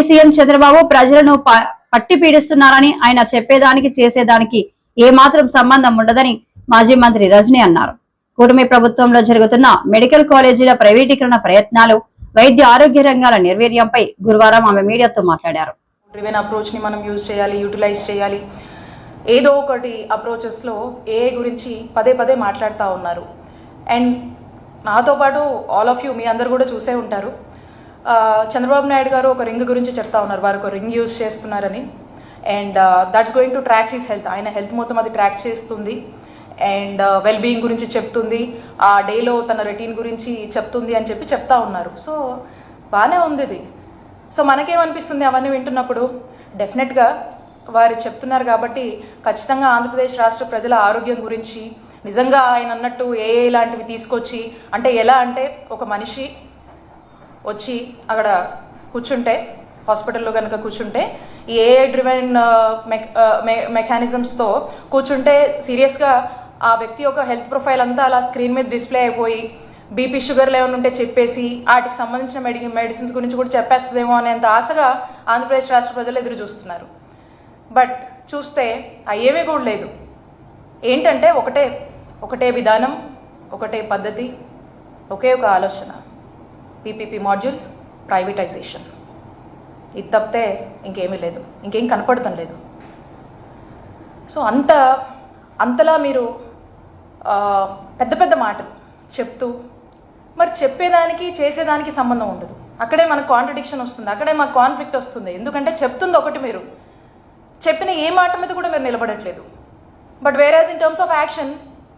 CM Chandrababu ప్రజలను పట్టి పీడిస్తున్నారని ఆయన చెప్పేదానికి చేసేదానికి ఏమాత్రం సంబంధం ఉండదని మాజీ మంత్రి రజనీ అన్నారు. కూటమి ప్రభుత్వంలో జరుగుతున్న మెడికల్ కాలేజీల ప్రైవేటీకరణ ప్రయత్నాలు వైద్య ఆరోగ్య రంగాల నిర్వీర్యంపై గురువారం ఆమె మీడియాతో మాట్లాడారు. డ్రివెన్ అప్రోచ్ని మనం యూజ్ చేయాలి యూటిలైజ్ చేయాలి. ఏదో ఒకటి అప్రోచెస్లో ఏ గురించి పదే పదే మాట్లాడుతూ ఉన్నారు. అండ్ నాతో పాటు ఆల్ ఆఫ్ యూ మీ అందరు కూడా చూసే ఉంటారు. చంద్రబాబు నాయుడు గారు ఒక రింగ్ గురించి చెప్తా ఉన్నారు. వారు ఒక రింగ్ యూజ్ చేస్తున్నారని. And that's going to track his health ఆయన హెల్త్ మొత్తం అది ట్రాక్ చేస్తుంది. అండ్ వెల్ బీయింగ్ గురించి చెప్తుంది. ఆ డేలో తన రొటీన్ గురించి చెప్తుంది అని చెప్పి చెప్తా ఉన్నారు. సో బాగానే ఉంది ఇది. సో మనకేమనిపిస్తుంది అవన్నీ వింటున్నప్పుడు? డెఫినెట్గా వారు చెప్తున్నారు కాబట్టి ఖచ్చితంగా ఆంధ్రప్రదేశ్ రాష్ట్ర ప్రజల ఆరోగ్యం గురించి నిజంగా ఆయన అన్నట్టు ఏ ఏ ఇలాంటివి తీసుకొచ్చి అంటే ఎలా అంటే ఒక మనిషి వచ్చి అక్కడ కూర్చుంటే హాస్పిటల్లో కనుక కూర్చుంటే ఈ ఏ డ్రివెన్ మెకానిజమ్స్తో కూర్చుంటే సీరియస్గా ఆ వ్యక్తి యొక్క హెల్త్ ప్రొఫైల్ అంతా అలా స్క్రీన్ మీద డిస్ప్లే అయిపోయి బీపీ షుగర్లు ఏమైనా ఉంటే చెప్పేసి వాటికి సంబంధించిన మెడి మెడిసిన్స్ గురించి కూడా చెప్పేస్తుందేమో అనేంత ఆశగా ఆంధ్రప్రదేశ్ రాష్ట్ర ప్రజలు ఎదురు చూస్తున్నారు. బట్ చూస్తే అయ్యేవే కూడా లేదు. ఏంటంటే ఒకటే ఒకటే విధానం ఒకటే పద్ధతి ఒకే ఒక ఆలోచన. PPP module privatization. ఇది తప్పితే ఇంకేమీ లేదు. ఇంకేం కనపడటం లేదు. సో అంత అంతలా మీరు పెద్ద పెద్ద మాటలు చెప్తూ మరి చెప్పేదానికి చేసేదానికి సంబంధం ఉండదు. అక్కడే మనకు కాంట్రడిక్షన్ వస్తుంది. అక్కడే మాకు కాన్ఫ్లిక్ట్ వస్తుంది. ఎందుకంటే చెప్తుంది ఒకటి మీరు. చెప్పిన ఏ మాట మీద కూడా మీరు నిలబడట్లేదు. But average in terms of action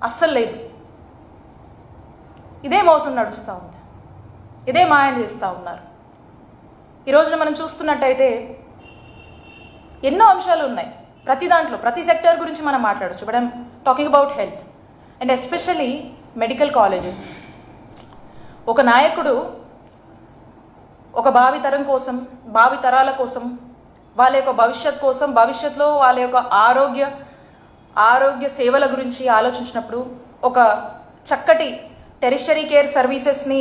అస్సలు లేదు. ఇదే మోసం నడుస్తూ ఉంది. ఇదే మాయం చేస్తూ ఉన్నారు. ఈ రోజున మనం చూస్తున్నట్టయితే ఎన్నో అంశాలు ఉన్నాయి. ప్రతి దాంట్లో ప్రతి సెక్టర్ గురించి మనం మాట్లాడచ్చు but I'm talking about health and especially medical colleges ఒక నాయకుడు ఒక భావితరం కోసం భావితరాల కోసం వాళ్ళ యొక్క భవిష్యత్ కోసం భవిష్యత్తులో వాళ్ళ యొక్క ఆరోగ్య ఆరోగ్య సేవల గురించి ఆలోచించినప్పుడు ఒక చక్కటి టెరిషరీ కేర్ సర్వీసెస్ని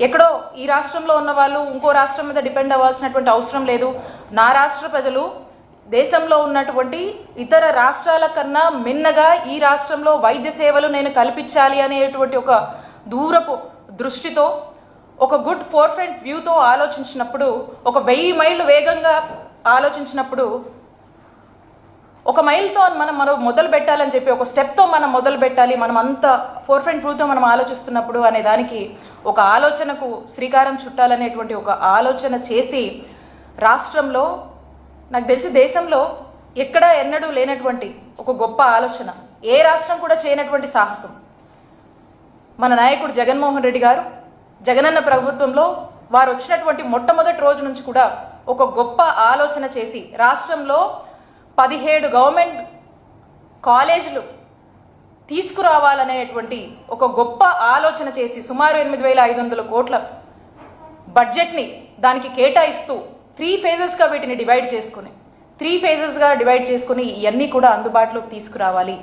ఎక్కడో ఈ రాష్ట్రంలో ఉన్న వాళ్ళు ఇంకో రాష్ట్రం మీద డిపెండ్ అవ్వాల్సినటువంటి అవసరం లేదు. నా రాష్ట్ర ప్రజలు దేశంలో ఉన్నటువంటి ఇతర రాష్ట్రాల కన్నా మిన్నగా ఈ రాష్ట్రంలో వైద్య సేవలు నేను కల్పించాలి అనేటువంటి ఒక దూరపు దృష్టితో ఒక గుడ్ ఫోర్ ఫ్రంట్ వ్యూతో ఆలోచించినప్పుడు ఒక వెయ్యి మైళ్ళు వేగంగా ఆలోచించినప్పుడు ఒక మైల్తో మనం మనం మొదలు పెట్టాలని చెప్పి ఒక స్టెప్తో మనం మొదలు పెట్టాలి మనం అంత ఫోర్ ఫ్రంట్ వ్యూతో మనం ఆలోచిస్తున్నప్పుడు అనే దానికి ఒక ఆలోచనకు శ్రీకారం చుట్టాలనేటువంటి ఒక ఆలోచన చేసి రాష్ట్రంలో నాకు తెలిసి దేశంలో ఎక్కడ ఎన్నడూ లేనటువంటి ఒక గొప్ప ఆలోచన. ఏ రాష్ట్రం కూడా చేయనటువంటి సాహసం. మన నాయకుడు జగన్మోహన్ రెడ్డి గారు జగనన్న ప్రభుత్వంలో వారు వచ్చినటువంటి మొట్టమొదటి రోజు నుంచి కూడా ఒక గొప్ప ఆలోచన చేసి రాష్ట్రంలో పదిహేడు గవర్నమెంట్ కాలేజీలు తీసుకురావాలనేటువంటి ఒక గొప్ప ఆలోచన చేసి సుమారు ఎనిమిది వేల ఐదు వందల కోట్ల బడ్జెట్ని దానికి కేటాయిస్తూ త్రీ ఫేజెస్గా వీటిని డివైడ్ చేసుకుని త్రీ ఫేజెస్గా డివైడ్ చేసుకుని ఇవన్నీ కూడా అందుబాటులోకి తీసుకురావాలి.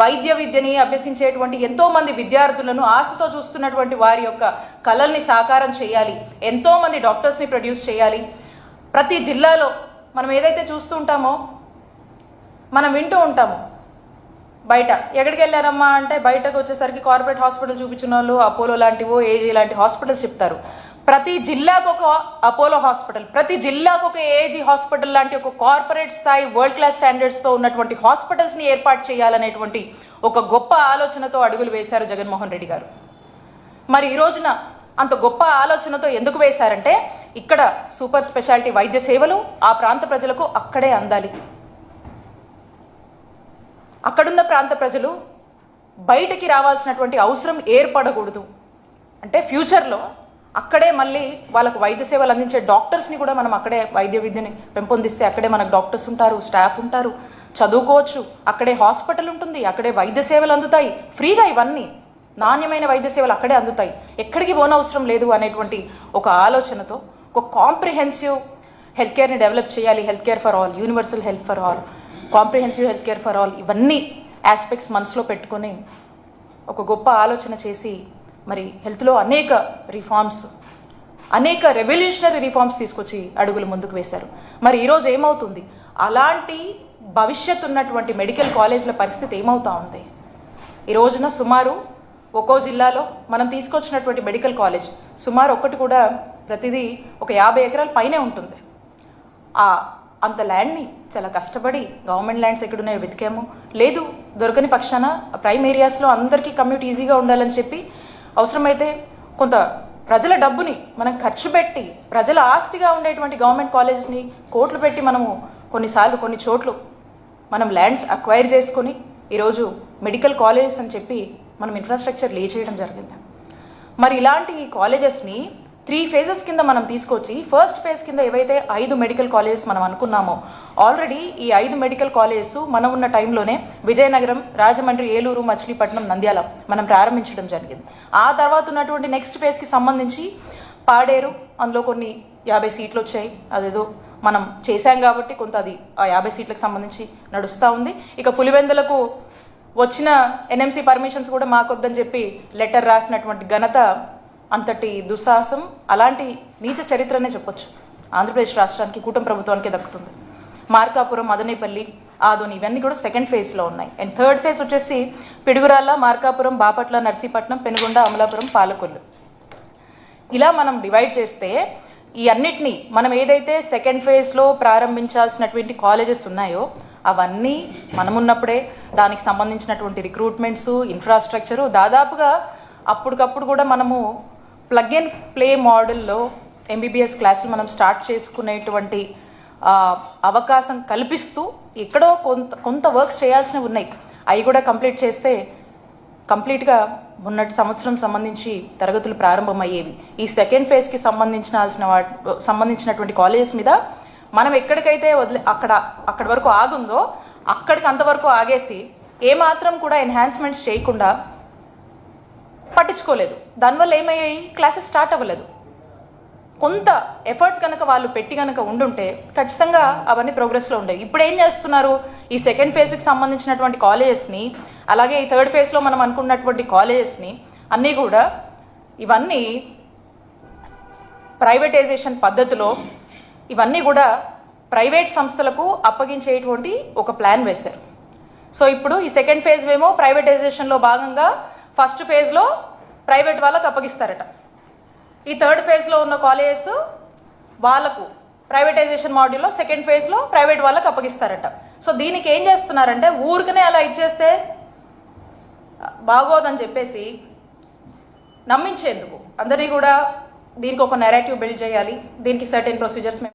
వైద్య విద్యని అభ్యసించేటువంటి ఎంతోమంది విద్యార్థులను ఆశతో చూస్తున్నటువంటి వారి యొక్క కళల్ని సాకారం చేయాలి. ఎంతోమంది డాక్టర్స్ని ప్రొడ్యూస్ చేయాలి. ప్రతి జిల్లాలో మనం ఏదైతే చూస్తూ ఉంటామో మనం వింటూ ఉంటాము బయట. ఎక్కడికి వెళ్ళారమ్మా అంటే బయటకు వచ్చేసరికి కార్పొరేట్ హాస్పిటల్ చూపించిన వాళ్ళు అపోలో లాంటివో ఏజీ లాంటి హాస్పిటల్స్ చెప్తారు. ప్రతి జిల్లాకు ఒక అపోలో హాస్పిటల్ ప్రతి జిల్లాకు ఒక ఏజీ హాస్పిటల్ లాంటి ఒక కార్పొరేట్ స్థాయి వరల్డ్ క్లాస్ స్టాండర్డ్స్తో ఉన్నటువంటి హాస్పిటల్స్ని ఏర్పాటు చేయాలనేటువంటి ఒక గొప్ప ఆలోచనతో అడుగులు వేశారు జగన్మోహన్ రెడ్డి గారు. మరి ఈ రోజున అంత గొప్ప ఆలోచనతో ఎందుకు వేశారంటే ఇక్కడ సూపర్ స్పెషాలిటీ వైద్య సేవలు ఆ ప్రాంత ప్రజలకు అక్కడే అందాలి. అక్కడున్న ప్రాంత ప్రజలు బయటకి రావాల్సినటువంటి అవసరం ఏర్పడకూడదు. అంటే ఫ్యూచర్లో అక్కడే మళ్ళీ వాళ్ళకు వైద్య సేవలు అందించే డాక్టర్స్ని కూడా మనం అక్కడే వైద్య విద్యని పెంపొందిస్తే అక్కడే మనకు డాక్టర్స్ ఉంటారు స్టాఫ్ ఉంటారు చదువుకోవచ్చు. అక్కడే హాస్పిటల్ ఉంటుంది అక్కడే వైద్య సేవలు అందుతాయి. ఫ్రీగా ఇవన్నీ నాణ్యమైన వైద్య సేవలు అక్కడే అందుతాయి. ఎక్కడికి పోనవసరం లేదు అనేటువంటి ఒక ఆలోచనతో ఒక కాంప్రిహెన్సివ్ హెల్త్ కేర్ని డెవలప్ చేయాలి health care for all universal health for all. Comprehensive health care for all ఇవన్నీ ఆస్పెక్ట్స్ మనసులో పెట్టుకొని ఒక గొప్ప ఆలోచన చేసి మరి హెల్త్లో అనేక రిఫార్మ్స్ అనేక రెవల్యూషనరీ రిఫార్మ్స్ తీసుకొచ్చి అడుగులు ముందుకు వేశారు. మరి ఈరోజు ఏమవుతుంది? అలాంటి భవిష్యత్ ఉన్నటువంటి మెడికల్ కాలేజ్ల పరిస్థితి ఏమవుతా ఉంది? ఈ రోజున సుమారు ఒక్కో జిల్లాలో మనం తీసుకొచ్చినటువంటి మెడికల్ కాలేజ్ సుమారు ఒక్కటి కూడా ప్రతిదీ ఒక యాభై ఎకరాల పైనే ఉంటుంది. ఆ అంత ల్యాండ్ని చాలా కష్టపడి గవర్నమెంట్ ల్యాండ్స్ ఎక్కడున్నాయో వెతికాము. లేదు దొరకని పక్షాన ప్రైమ్ ఏరియాస్లో అందరికీ కమ్యూట్ ఈజీగా ఉండాలని చెప్పి అవసరమైతే కొంత ప్రజల డబ్బుని మనం ఖర్చు పెట్టి ప్రజల ఆస్తిగా ఉండేటువంటి గవర్నమెంట్ కాలేజెస్ని కోట్లు పెట్టి మనము కొన్నిసార్లు కొన్ని చోట్లు మనం ల్యాండ్స్ అక్వైర్ చేసుకొని ఈరోజు మెడికల్ కాలేజెస్ అని చెప్పి మనం ఇన్ఫ్రాస్ట్రక్చర్ లే చేయడం జరిగింది. మరి ఇలాంటి కాలేజెస్ని త్రీ ఫేజెస్ కింద మనం తీసుకొచ్చి ఫస్ట్ ఫేజ్ కింద ఏవైతే ఐదు మెడికల్ కాలేజెస్ మనం అనుకున్నామో ఆల్రెడీ ఈ ఐదు మెడికల్ కాలేజెస్ మనం ఉన్న టైంలోనే విజయనగరం రాజమండ్రి ఏలూరు మచిలీపట్నం నంద్యాల మనం ప్రారంభించడం జరిగింది. ఆ తర్వాత ఉన్నటువంటి నెక్స్ట్ ఫేజ్కి సంబంధించి పాడేరు అందులో కొన్ని యాభై సీట్లు వచ్చాయి. అదేదో మనం చేశాం కాబట్టి కొంత అది ఆ యాభై సీట్లకు సంబంధించి నడుస్తూ ఉంది. ఇక పులివెందులకు వచ్చిన ఎన్ఎంసీ పర్మిషన్స్ కూడా మాకొద్దని చెప్పి లెటర్ రాసినటువంటి ఘనత అంతటి దుస్సాహసం అలాంటి నీచ చరిత్రనే చెప్పొచ్చు. ఆంధ్రప్రదేశ్ రాష్ట్రానికి కూటమి ప్రభుత్వానికి దక్కుతుంది. మార్కాపురం మదనేపల్లి ఆదోని ఇవన్నీ కూడా సెకండ్ ఫేజ్లో ఉన్నాయి. అండ్ థర్డ్ ఫేజ్ వచ్చేసి పిడుగురాళ్ళ మార్కాపురం బాపట్ల నర్సీపట్నం పెనుగొండ అమలాపురం పాలకొల్లు. ఇలా మనం డివైడ్ చేస్తే ఈ అన్నిటినీ మనం ఏదైతే సెకండ్ ఫేజ్లో ప్రారంభించాల్సినటువంటి కాలేజెస్ ఉన్నాయో అవన్నీ మనమున్నప్పుడే దానికి సంబంధించినటువంటి రిక్రూట్మెంట్స్ ఇన్ఫ్రాస్ట్రక్చరు దాదాపుగా అప్పటికప్పుడు కూడా మనము ప్లగ్ అండ్ ప్లే మోడల్లో ఎంబీబీఎస్ క్లాసులు మనం స్టార్ట్ చేసుకునేటువంటి అవకాశం కల్పిస్తూ ఎక్కడో కొంత కొంత వర్క్స్ చేయాల్సినవి ఉన్నాయి. అవి కూడా కంప్లీట్ చేస్తే కంప్లీట్గా మొన్నటి సంవత్సరం సంబంధించి తరగతులు ప్రారంభమయ్యేవి. ఈ సెకండ్ ఫేజ్కి సంబంధించాల్సిన వాటి సంబంధించినటువంటి కాలేజెస్ మీద మనం ఎక్కడికైతే వదిలే అక్కడ అక్కడి వరకు ఆగుందో అక్కడికి అంతవరకు ఆగేసి ఏమాత్రం కూడా ఎన్హాన్స్మెంట్స్ చేయకుండా పట్టించుకోలేదు. దానివల్ల ఏమయ్యాయి? క్లాసెస్ స్టార్ట్ అవ్వలేదు. కొంత ఎఫర్ట్స్ కనుక వాళ్ళు పెట్టి కనుక ఉండుంటే ఖచ్చితంగా అవన్నీ ప్రోగ్రెస్లో ఉండేవి. ఇప్పుడు ఏం చేస్తున్నారు? ఈ సెకండ్ ఫేజ్కి సంబంధించినటువంటి కాలేజెస్ని అలాగే ఈ థర్డ్ ఫేజ్లో మనం అనుకున్నటువంటి కాలేజెస్ని అన్నీ కూడా ఇవన్నీ ప్రైవేటైజేషన్ పద్ధతిలో ఇవన్నీ కూడా ప్రైవేట్ సంస్థలకు అప్పగించేటువంటి ఒక ప్లాన్ వేశారు. సో ఇప్పుడు ఈ సెకండ్ ఫేజ్ ఏమో ప్రైవేటైజేషన్లో భాగంగా ఫస్ట్ ఫేజ్లో ప్రైవేట్ వాళ్ళకు అప్పగిస్తారట. ఈ థర్డ్ ఫేజ్లో ఉన్న కాలేజెస్ వాళ్ళకు ప్రైవేటైజేషన్ మాడ్యూల్లో సెకండ్ ఫేజ్లో ప్రైవేట్ వాళ్ళకి అప్పగిస్తారట. సో దీనికి ఏం చేస్తున్నారంటే ఊరికనే అలా ఇచ్చేస్తే బాగోదని చెప్పేసి నమ్మించేందుకు. అందరినీ కూడా దీనికి ఒక నెరేటివ్ బిల్డ్ చేయాలి. దీనికి సర్టెన్ ప్రొసీజర్స్ మేము